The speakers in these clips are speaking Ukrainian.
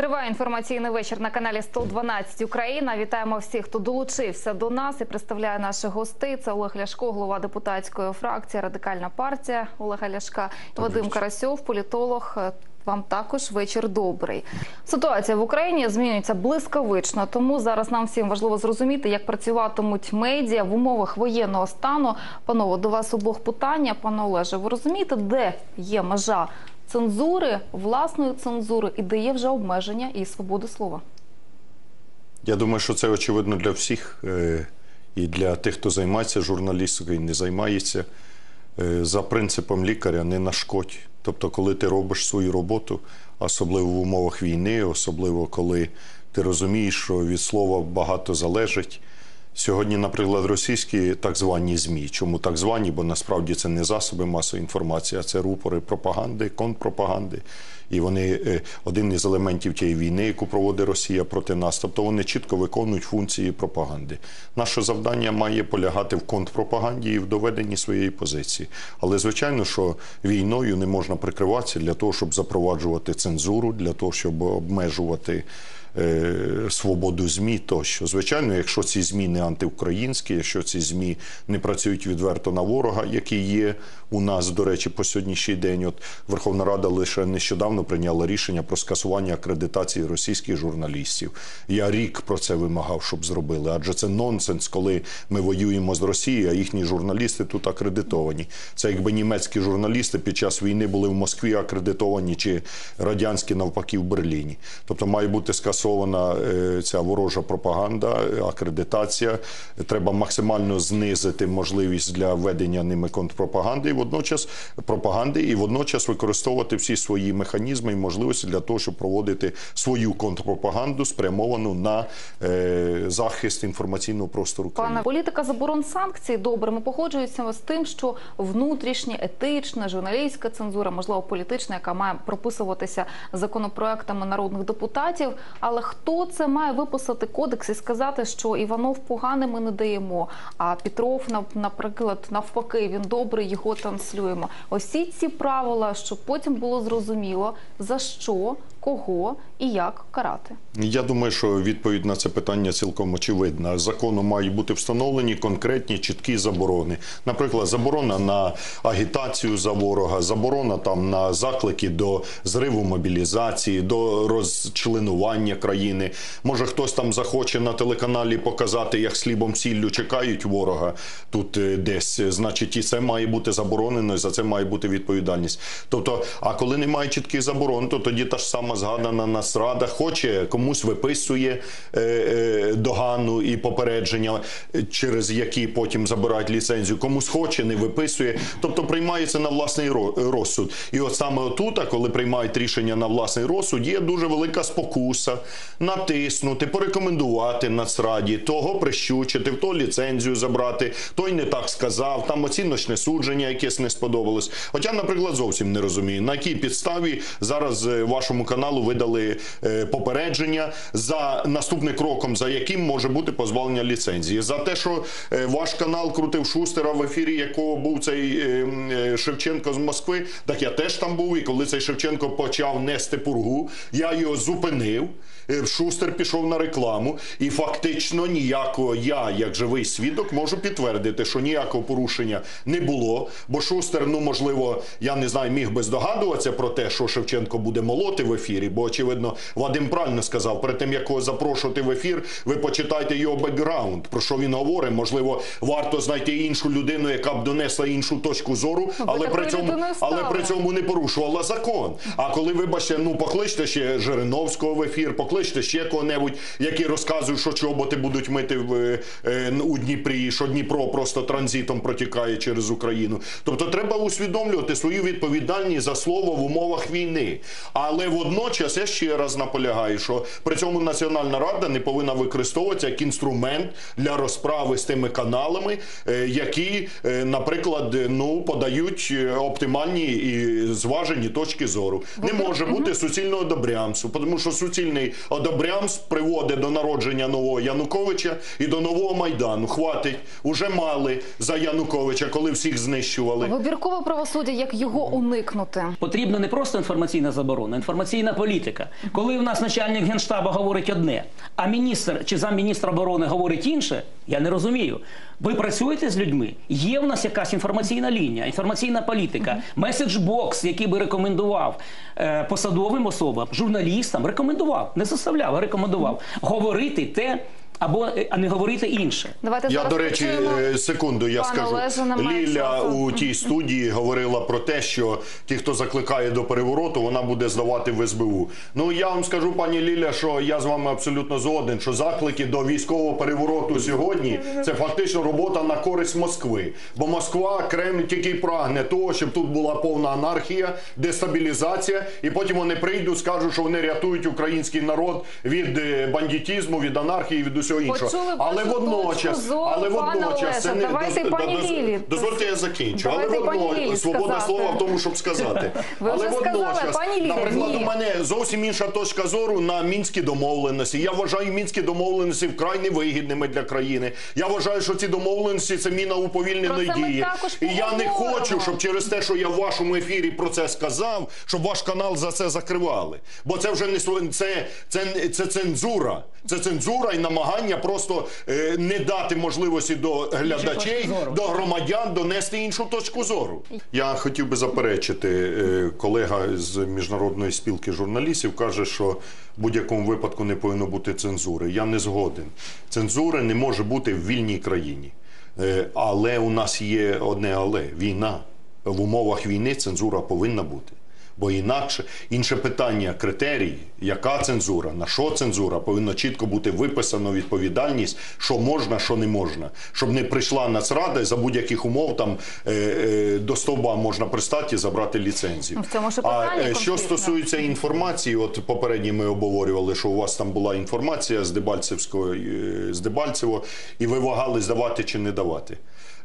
Триває інформаційний вечір на каналі 112 Україна. Вітаємо всіх, хто долучився до нас і представляє наших гостей. Це Олег Ляшко, голова депутатської фракції Радикальна партія Олега Ляшка, Вадим Карасьов, політолог. Вам також вечір добрий. Ситуація в Україні змінюється блискавично, тому зараз нам всім важливо зрозуміти, як працюватимуть медіа в умовах воєнного стану. Панове, до вас обох питання. Пане Олеже, ви розумієте, де є межа цензури, власної цензури і де є вже обмеження і свободи слова? Я думаю, що це очевидно для всіх е, і для тих, хто займається журналістикою, не займається. Е, За принципом лікаря не нашкодь. Тобто, коли ти робиш свою роботу, особливо в умовах війни, особливо коли ти розумієш, що від слова багато залежить. Сьогодні, наприклад, російські так звані ЗМІ. Чому так звані? Бо насправді це не засоби масової інформації, а це рупори пропаганди, контрпропаганди. І вони е, один із елементів тієї війни, яку проводить Росія проти нас. Тобто вони чітко виконують функції пропаганди. Наше завдання має полягати в контрпропаганді і в доведенні своєї позиції. Але звичайно, що війною не можна прикриватися для того, щоб запроваджувати цензуру, для того, щоб обмежувати. Е, Свободу змі тощо, звичайно, якщо ці змі не антиукраїнські, якщо ці змі не працюють відверто на ворога, який є у нас, до речі, по сьогоднішній день. От Верховна Рада лише нещодавно прийняла рішення про скасування акредитації російських журналістів. Я рік про це вимагав, щоб зробили. Адже це нонсенс, коли ми воюємо з Росією, а їхні журналісти тут акредитовані. Це якби німецькі журналісти під час війни були в Москві акредитовані, чи радянські навпаки в Берліні. Тобто має бути скасована е, ця ворожа пропаганда, е, акредитація. Треба максимально знизити можливість для ведення ними контрпропаганди і водночас пропаганди, і водночас використовувати всі свої механізми і можливості для того, щоб проводити свою контрпропаганду, спрямовану на е, захист інформаційного простору країни. Пане політика заборон санкцій. Добре, ми погоджуємося з тим, що внутрішня, етична, журналістська цензура, можливо, політична, яка має прописуватися законопроектами народних депутатів. Але хто це має виписати кодекс і сказати, що Іванов поганий ми не даємо, а Петров, наприклад, навпаки, він добрий, його транслюємо. Усі ці правила, щоб потім було зрозуміло за що, кого і як карати. Я думаю, що відповідь на це питання цілком очевидна. Законом мають бути встановлені конкретні чіткі заборони. Наприклад, заборона на агітацію за ворога, заборона там на заклики до зриву мобілізації, до розчленування країни. Може, хтось там захоче на телеканалі показати, як слібом сіллю чекають ворога тут е, десь. Значить, і це має бути заборонено, і за це має бути відповідальність. Тобто, а коли немає чітких заборон, то тоді та ж сама згадана нас рада хоче комусь виписує е, е, догану і попередження, е, через які потім забирають ліцензію. Комусь хоче, не виписує. Тобто приймається на власний розсуд. І от саме отут, коли приймають рішення на власний розсуд, є дуже велика спокуса натиснути, порекомендувати Нацраді, того прищучити, в то ліцензію забрати, той не так сказав, там оціночне судження якесь не сподобалось. Хоча, наприклад, зовсім не розумію, на якій підставі зараз вашому каналу видали е, попередження за наступним кроком, за яким може бути позбавлення ліцензії. За те, що е, ваш канал крутив Шустера, в ефірі якого був цей е, Шевченко з Москви, так я теж там був. І коли цей Шевченко почав нести пургу, я його зупинив. Шустер пішов на рекламу, і фактично ніякого я, як живий свідок, можу підтвердити, що ніякого порушення не було. Бо Шустер, ну можливо, я не знаю, міг би здогадуватися про те, що Шевченко буде молоти в ефірі. Бо очевидно, Вадим правильно сказав, перед тим як його запрошувати в ефір, ви почитайте його бекграунд, про що він говорить. Можливо, варто знайти іншу людину, яка б донесла іншу точку зору, Ну, але при цьому але при цьому не порушувала закон. А коли вибачте, ну покличте ще Жириновського в ефір, покличте ще кого-небудь, який розказує, що чоботи будуть мити в е, у Дніпрі, що Дніпро просто транзитом протікає через Україну. Тобто треба усвідомлювати свою відповідальність за слово в умовах війни. Але водночас я ще раз наполягаю, що при цьому Національна Рада не повинна використовуватися як інструмент для розправи з тими каналами, е, які, е, наприклад, ну подають е, оптимальні і зважені точки зору. Не може бути суцільного одобрямсу, тому що суцільний одобрямс приводить до народження нового Януковича і до нового майдану. Хватить, уже мали за Януковича, коли всіх знищували. Вибіркове правосуддя, як його уникнути? Потрібна не просто інформаційна заборона, інформаційна інформаційна політика. Коли в нас начальник генштабу говорить одне, а міністр чи замміністр оборони говорить інше, я не розумію. Ви працюєте з людьми? Є в нас якась інформаційна лінія, інформаційна політика, меседж-бокс, який би рекомендував е, посадовим особам, журналістам, рекомендував, не заставляв, а рекомендував говорити те або е, а не говорити інше. Давайте Я, зараз до речі, почуємо е, секунду, я пана скажу. Олежа, Ліля у тій студії говорила про те, що ті, хто закликає до перевороту, вона буде здавати в СБУ. Ну я вам скажу, пані Ліля, що я з вами абсолютно згоден, що заклики до військового перевороту сьогодні це фактично робота на користь Москви. Бо Москва, Кремль тільки прагне того, щоб тут була повна анархія, дестабілізація, і потім вони прийдуть, скажуть, що вони рятують український народ від е, бандитізму, від анархії, від усього іншого. Почули Але водночас, зору, але водночас це не Давайте пані Лілі. Дозвольте, я закінчу. Давайте але пані водно Лілі свобода слова в тому, щоб сказати. Ви але вже сказали, пані Лілі, наприклад, ні. у мене зовсім інша точка зору на мінські домовленості. Я вважаю мінські домовленості вкрай невигідними для країни. Я вважаю, що ці домовленості це міна уповільненої Про це ми дії. також І я не поговоримо. хочу, щоб через те, що я в вашому ефірі про це сказав, щоб ваш канал за це закривали. Бо це вже не це, це, це цензура. Це цензура і намагання просто е, не дати можливості до глядачей, до громадян донести іншу точку зору. Я хотів би заперечити, е, колега з міжнародної спілки журналістів каже, що в будь-якому випадку не повинно бути цензури. Я не згоден. Цензури не може бути в вільній країні. Е, Але у нас є одне але війна. В умовах війни цензура повинна бути. Бо інакше інше питання, критерії, яка цензура, на що цензура, повинно чітко бути виписано відповідальність, що можна, що не можна. Щоб не прийшла Нацрада і за будь-яких умов там е, е, до стовба можна пристати і забрати ліцензію. Ну, цьому ж і а що стосується інформації, от попередньо ми обговорювали, що у вас там була інформація з Дебальцевської е, з Дебальцево, і ви вагались давати чи не давати.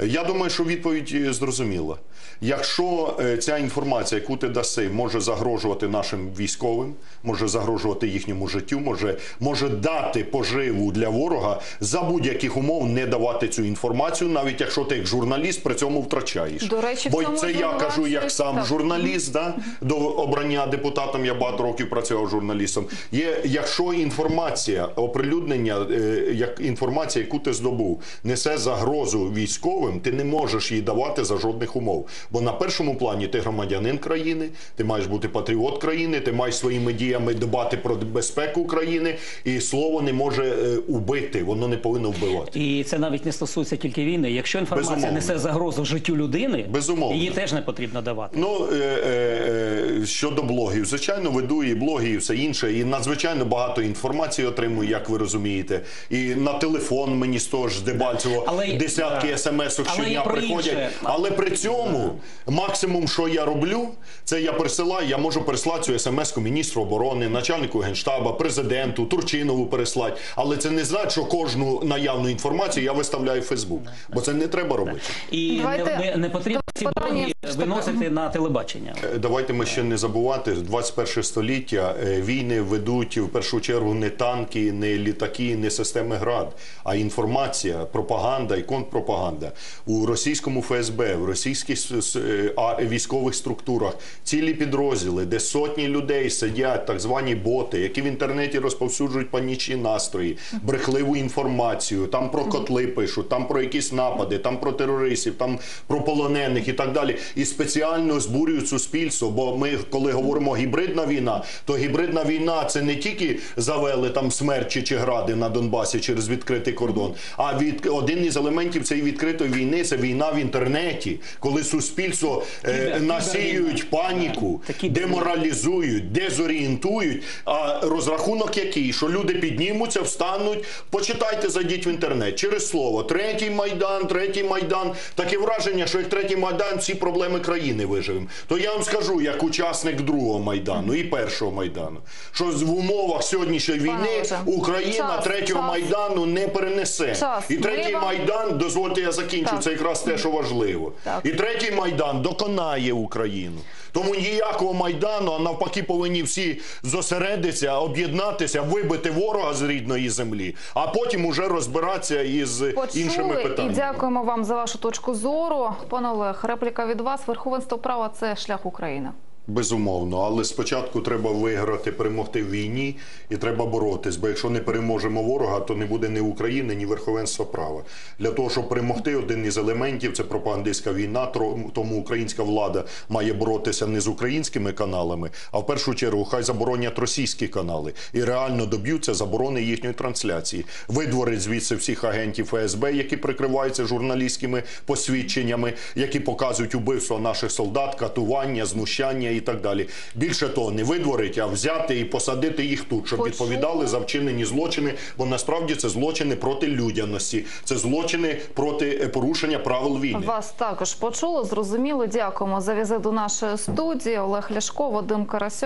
Я думаю, що відповідь е, зрозуміла. Якщо е, ця інформація, яку ти даси, може загрожувати нашим військовим, може загрожувати їхньому життю, може, може дати поживу для ворога за будь-яких умов не давати цю інформацію, навіть якщо ти як журналіст при цьому втрачаєш. До речі, Бо це я кажу як сам так. журналіст, да, до обрання депутатом я багато років працював журналістом. Є, якщо інформація, оприлюднення, е, як інформація, яку ти здобув, несе загрозу військовим, ти не можеш її давати за жодних умов. Бо на першому плані ти громадянин країни, ти маєш бути патріот країни, ти маєш своїми діями дбати про безпеку країни, і слово не може е, убити, воно не повинно вбивати. І це навіть не стосується тільки війни. Якщо інформація Безумовно. несе загрозу життю людини, Безумовно. її теж не потрібно давати. Ну е, е, е, щодо блогів, звичайно, веду і блоги, і все інше. І надзвичайно багато інформації отримую, як ви розумієте. І на телефон мені з того ж Дебальцево Але- десятки да. Смс-ок Але щодня приходять. інше. Але при цьому максимум, що я роблю, це я присилаю. Я можу переслати цю смс-ку міністру оборони, начальнику генштаба, президенту, Турчинову переслати. Але це не значить, що кожну наявну інформацію я виставляю в Фейсбук, бо це не треба робити. І Давайте не, не, не потрібно ці питання виносити на телебачення. Е, Давайте ми ще не забувати 21 століття. е, Війни ведуть в першу чергу не танки, не літаки, не системи ГРАД, а інформація, пропаганда і контрпропаганда у російському ФСБ, в російських е, військових структурах цілі підрозділи, де сотні людей сидять, так звані боти, які в інтернеті розповсюджують панічні настрої, брехливу інформацію. Там про котли пишуть, там про якісь напади, там про терористів, там про полонених і так далі. І спеціально збурюють суспільство. Бо ми, коли говоримо гібридна війна, то гібридна війна це не тільки завели там смерчі чи гради на Донбасі через відкритий кордон. А від один із елементів цієї відкритої війни це війна в інтернеті, коли суспільство е, насіюють паніку, деморалізують, дезорієнтують. А розрахунок який? Що люди піднімуться, встануть. Почитайте, зайдіть в інтернет через слово. Третій майдан, третій майдан. Таке враження, що як третій майдан всі проблеми країни виживемо. То я вам скажу, як учасник другого майдану і першого майдану, що в умовах сьогоднішньої війни Україна третього майдану не перенесе. І третій майдан, дозвольте, я закінчу. Так. Це якраз те, що важливо. Так. І третій майдан доконає Україну. Тому ніякого майдану, а навпаки, повинні всі зосередитися, об'єднатися, вибити ворога з рідної землі, а потім уже розбиратися із іншими питаннями. і дякуємо вам за вашу точку зору. Пане Олег, репліка від вас. Верховенство права це шлях України. Безумовно, але спочатку треба виграти, перемогти в війні, і треба боротись. Бо якщо не переможемо ворога, то не буде ні України, ні верховенства права. Для того, щоб перемогти, один із елементів це пропагандистська війна. Тому українська влада має боротися не з українськими каналами, а в першу чергу хай заборонять російські канали і реально доб'ються заборони їхньої трансляції. Видворить звідси всіх агентів ФСБ, які прикриваються журналістськими посвідченнями, які показують убивство наших солдат, катування, знущання і так далі. Більше того, не видворити, а взяти і посадити їх тут, щоб відповідали за вчинені злочини. Бо насправді це злочини проти людяності, це злочини проти е, порушення правил війни. Вас також почуло, зрозуміло. Дякуємо за візит до нашої студії. Олег Ляшко, Вадим Карасьов.